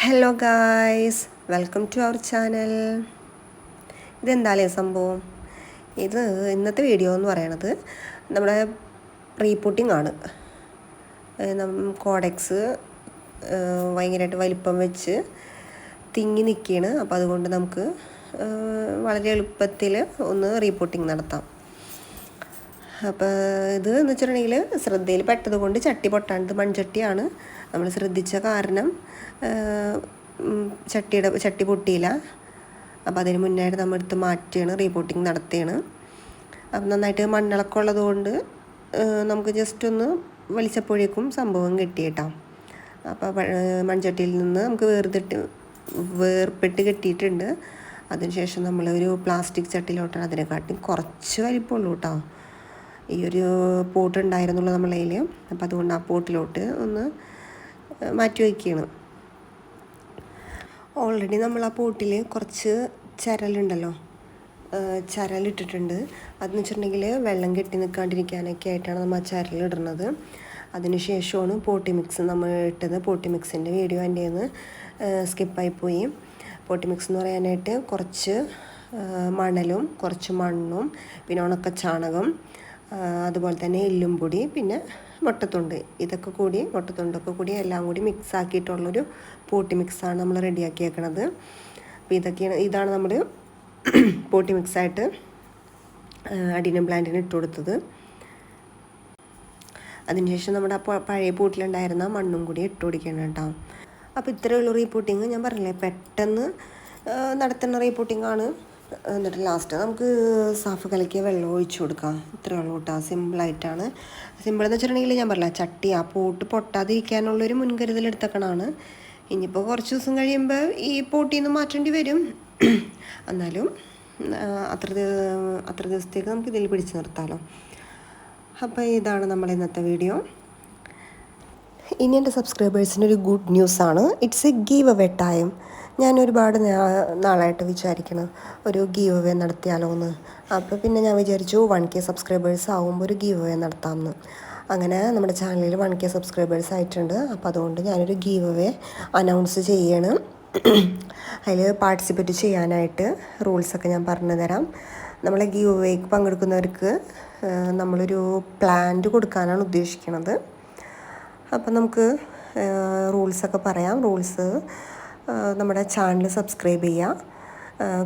Hello guys welcome to our channel ഇതെന്താലേ സംഭവം? ഇത് ഇന്നത്തെ വീഡിയോ എന്ന് പറയണത് നമ്മുടെ റീപൂട്ടിംഗ് ആണ്. കോഡെക്സ് ഭയങ്കരമായിട്ട് വലിപ്പം വെച്ച് തിങ്ങി നിൽക്കുകയാണ് അപ്പോൾ അതുകൊണ്ട് നമുക്ക് വളരെ എളുപ്പത്തിൽ ഒന്ന് റീപൂട്ടിംഗ് നടത്താം. അപ്പോൾ ഇത് എന്ന് വെച്ചിട്ടുണ്ടെങ്കിൽ ശ്രദ്ധയിൽ പെട്ടത് കൊണ്ട് ചട്ടി പൊട്ടാണ്ട് മൺചട്ടിയാണ് നമ്മൾ ശ്രദ്ധിച്ച കാരണം. ചട്ടിയുടെ ചട്ടി പൊട്ടിയില്ല. അപ്പോൾ അതിന് മുന്നായിട്ട് നമ്മൾ എടുത്ത് മാറ്റുകയാണ് റീപോട്ടിങ് നടത്തുകയാണ്. അപ്പം നന്നായിട്ട് മണ്ണിളക്കം ഉള്ളത് കൊണ്ട് നമുക്ക് ജസ്റ്റ് ഒന്ന് വലിച്ചപ്പോഴേക്കും സംഭവം കിട്ടി കിട്ടിയിട്ടാം അപ്പോൾ മൺചട്ടിയിൽ നിന്ന് നമുക്ക് വേർതിട്ട് വേർപ്പെട്ട് കിട്ടിയിട്ടുണ്ട്. അതിനുശേഷം നമ്മൾ ഒരു പ്ലാസ്റ്റിക് ചട്ടിയിലോട്ടാണ് അതിനെക്കാട്ടി കുറച്ച് വലിപ്പമുള്ളൂ കേട്ടോ. ഈ ഒരു പോട്ടുണ്ടായിരുന്നുള്ളൂ നമ്മളതിൽ നമ്മളെ കയ്യിൽ അപ്പോൾ അതുകൊണ്ട് ആ പോട്ടിലോട്ട് ഒന്ന് മാറ്റി വയ്ക്കുകയാണ് ഓൾറെഡി നമ്മൾ ആ പോട്ടിൽ കുറച്ച് ചരലുണ്ടല്ലോ. ചരലിട്ടിട്ടുണ്ട്. അതെന്ന് വെച്ചിട്ടുണ്ടെങ്കിൽ വെള്ളം കെട്ടി നിൽക്കാണ്ടിരിക്കാനൊക്കെ ആയിട്ടാണ് നമ്മൾ ആ ചരലിടുന്നത് അതിനുശേഷമാണ് പോട്ടി മിക്സ് നമ്മൾ ഇട്ടത്. പോട്ടി മിക്സിന്റെ വീഡിയോ എന്റെ നിന്ന് സ്കിപ്പായി പോയി. പോട്ടി മിക്സ് എന്ന് പറയാനായിട്ട് കുറച്ച് മണലും കുറച്ച് മണ്ണും പിന്നെ ഉണക്ക ചാണകം അതുപോലെ തന്നെ എല്ലും പൊടി പിന്നെ മുട്ടത്തുണ്ട്. ഇതൊക്കെ കൂടി മുട്ടത്തുണ്ടൊക്കെ കൂടി എല്ലാം കൂടി മിക്സ് ആക്കിയിട്ടുള്ളൊരു പോട്ടി മിക്സാണ് നമ്മൾ റെഡിയാക്കി വെക്കണത്. അപ്പോൾ ഇതൊക്കെയാണ് ഇതാണ് നമ്മൾ പോട്ടി മിക്സായിട്ട് അഡിനം പ്ലാന്റിന് ഇട്ട് കൊടുത്തത്. അതിനുശേഷം നമ്മുടെ പഴയ പൂട്ടിലുണ്ടായിരുന്ന മണ്ണും കൂടി ഇട്ട് കൊടുക്കണം കേട്ടോ. അപ്പോൾ ഇത്രയുള്ള റീപോട്ടിങ് ഞാൻ പറഞ്ഞില്ലേ പെട്ടെന്ന് നടത്തുന്ന റീപൂട്ടിങ്ങാണ് എന്നിട്ട് ലാസ്റ്റ് നമുക്ക് സാഫ് കലക്കിയ വെള്ളം ഒഴിച്ചു കൊടുക്കാം. ഇത്രയേ ഉള്ളൂ കേട്ടോ സിമ്പിളായിട്ടാണ് സിമ്പിൾ എന്ന് വെച്ചിട്ടുണ്ടെങ്കിൽ ഞാൻ പറഞ്ഞില്ല ചട്ടി ആ പോട്ട് പൊട്ടാതിരിക്കാനുള്ളൊരു മുൻകരുതൽ എടുത്തക്കണാണ്. ഇനിയിപ്പോൾ കുറച്ച് ദിവസം കഴിയുമ്പോൾ ഈ പോട്ടിൽ നിന്ന് മാറ്റേണ്ടി വരും. എന്നാലും അത്ര അത്ര ദിവസത്തേക്ക് നമുക്ക് ഇതിൽ പിടിച്ചു നിർത്താമല്ലോ അപ്പോൾ ഇതാണ് നമ്മുടെ ഇന്നത്തെ വീഡിയോ ഇനി എന്റെ സബ്സ്ക്രൈബേഴ്സിനൊരു ഗുഡ് ന്യൂസാണ്. It's a giveaway time ഞാൻ ഒരുപാട് നാളായിട്ട് വിചാരിക്കണം ഒരു ഗീവ് അവേ നടത്തിയാലോ എന്ന്. അപ്പോൾ പിന്നെ ഞാൻ വിചാരിച്ചു വൺ കെ സബ്സ്ക്രൈബേഴ്സ് ആകുമ്പോൾ ഒരു ഗീവ് അവേ നടത്താമെന്ന് അങ്ങനെ നമ്മുടെ ചാനലിൽ വൺ കെ സബ്സ്ക്രൈബേഴ്സ് ആയിട്ടുണ്ട്. അപ്പോൾ അതുകൊണ്ട് ഞാനൊരു ഗീവ് അവേ അനൗൺസ് ചെയ്യണം. അതിൽ പാർട്ടിസിപ്പേറ്റ് ചെയ്യാനായിട്ട് റൂൾസൊക്കെ ഞാൻ പറഞ്ഞു തരാം. നമ്മളെ ഗീവ് അവേക്ക് പങ്കെടുക്കുന്നവർക്ക് നമ്മളൊരു പ്ലാന്റ് കൊടുക്കാനാണ് ഉദ്ദേശിക്കുന്നത് അപ്പം നമുക്ക് റൂൾസൊക്കെ പറയാം. റൂൾസ് നമ്മുടെ ചാനൽ സബ്സ്ക്രൈബ് ചെയ്യുക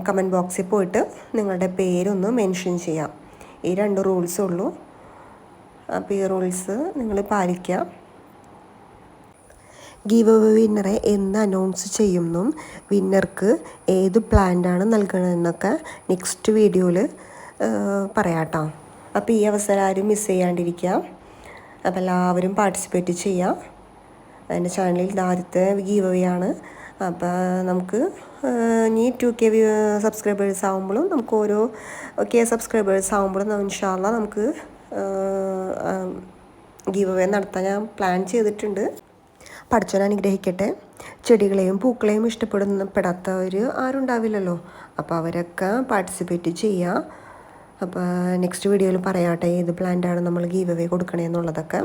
കമന്റ് ബോക്സിൽ പോയിട്ട് നിങ്ങളുടെ പേരൊന്ന് മെൻഷൻ ചെയ്യാം. ഈ രണ്ട് റൂൾസേ ഉള്ളൂ. അപ്പോൾ ഈ റൂൾസ് നിങ്ങൾ പാലിക്കുക ഗീവ് അവ വിന്നറെ എന്ന് അനൗൺസ് ചെയ്യുന്നു. വിന്നർക്ക് ഏത് പ്ലാന്റാണ് നൽകണമെന്നൊക്കെ നെക്സ്റ്റ് വീഡിയോയിൽ പറയാം കേട്ടോ. അപ്പോൾ ഈ അവസരം ആരും മിസ് ചെയ്യാണ്ടിരിക്കുക അപ്പോൾ എല്ലാവരും പാർട്ടിസിപ്പേറ്റ് ചെയ്യാം എന്റെ ചാനലിൽ ആദ്യത്തെ ഗീവ് അവേ ആണ്. അപ്പോൾ നമുക്ക് ഇനി ടു കെ സബ്സ്ക്രൈബേഴ്സ് ആകുമ്പോഴും നമുക്ക് ഓരോ കെ സബ്സ്ക്രൈബേഴ്സ് ആകുമ്പോഴും ഇൻഷാല്ല നമുക്ക് ഗീവ് അവേ നടത്താൻ ഞാൻ പ്ലാൻ ചെയ്തിട്ടുണ്ട്. പഠിച്ചവൻ അനുഗ്രഹിക്കട്ടെ. ചെടികളെയും പൂക്കളെയും ഇഷ്ടപ്പെടുന്ന പെടാത്തവർ ആരും ഉണ്ടാവില്ലല്ലോ അപ്പോൾ അവരൊക്കെ പാർട്ടിസിപ്പേറ്റ് ചെയ്യുക അപ്പോൾ നെക്സ്റ്റ് വീഡിയോയിൽ പറയാട്ടെ ഏത് പ്ലാന്റാണ് നമ്മൾ ഗീവ് അവേ കൊടുക്കണേ എന്നുള്ളതൊക്കെ.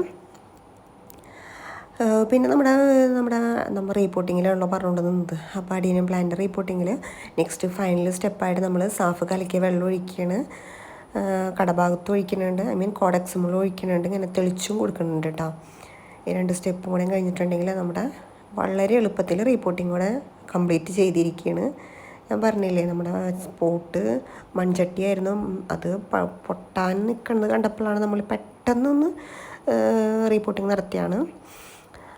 പിന്നെ നമ്മുടെ നമ്മുടെ നമ്മൾ റീപോർട്ടിങ്ങിലാണല്ലോ പറഞ്ഞുകൊണ്ടിരുന്നത് അപ്പോൾ അടിയനും പ്ലാന്റ് റീപ്പോർട്ടിങ്ങിൽ നെക്സ്റ്റ് ഫൈനൽ സ്റ്റെപ്പായിട്ട് നമ്മൾ സാഫ് കലക്കിയ വെള്ളം ഒഴിക്കുകയാണ് കടഭാഗത്ത് ഒഴിക്കുന്നുണ്ട്. ഐ മീൻ കോഡക്സ് മുള്ള ഒഴിക്കുന്നുണ്ട്. ഇങ്ങനെ തെളിച്ചും കൊടുക്കുന്നുണ്ട് കേട്ടോ ഈ രണ്ട് സ്റ്റെപ്പും കൂടെ കഴിഞ്ഞിട്ടുണ്ടെങ്കിൽ നമ്മുടെ വളരെ എളുപ്പത്തിൽ റീപോർട്ടിങ് കൂടെ കംപ്ലീറ്റ് ചെയ്തിരിക്കുകയാണ്. ഞാൻ പറഞ്ഞില്ലേ നമ്മുടെ സ്പോട്ട് മൺചട്ടിയായിരുന്നു. അത് പൊട്ടാൻ നിൽക്കുന്നത് കണ്ടപ്പോഴാണ് നമ്മൾ പെട്ടെന്നൊന്ന് റീപോർട്ടിങ് നടത്തിയാണ്.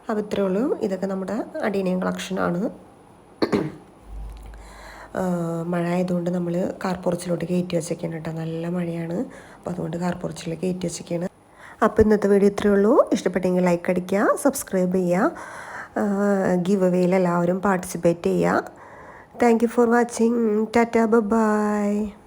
അപ്പോൾ ഇത്രയേ ഉള്ളൂ. ഇതൊക്കെ നമ്മുടെ അടീനിയം കളക്ഷനാണ് മഴ ആയതുകൊണ്ട് നമ്മൾ കാർപ്പുറച്ചിലോട്ട് കയറ്റി വെച്ചേക്കാണ് കേട്ടോ. നല്ല മഴയാണ്. അപ്പോൾ അതുകൊണ്ട് കാർപ്പുറച്ചിൽ കയറ്റി വെച്ചേക്കാണ്. അപ്പോൾ ഇന്നത്തെ വീഡിയോ ഇത്രയേ ഉള്ളൂ. ഇഷ്ടപ്പെട്ടെങ്കിൽ ലൈക്ക് അടിക്കുക സബ്സ്ക്രൈബ് ചെയ്യുക. ഗിവ് അവേയിൽ എല്ലാവരും പാർട്ടിസിപ്പേറ്റ് ചെയ്യുക. Thank you for watching. Tata, bye bye.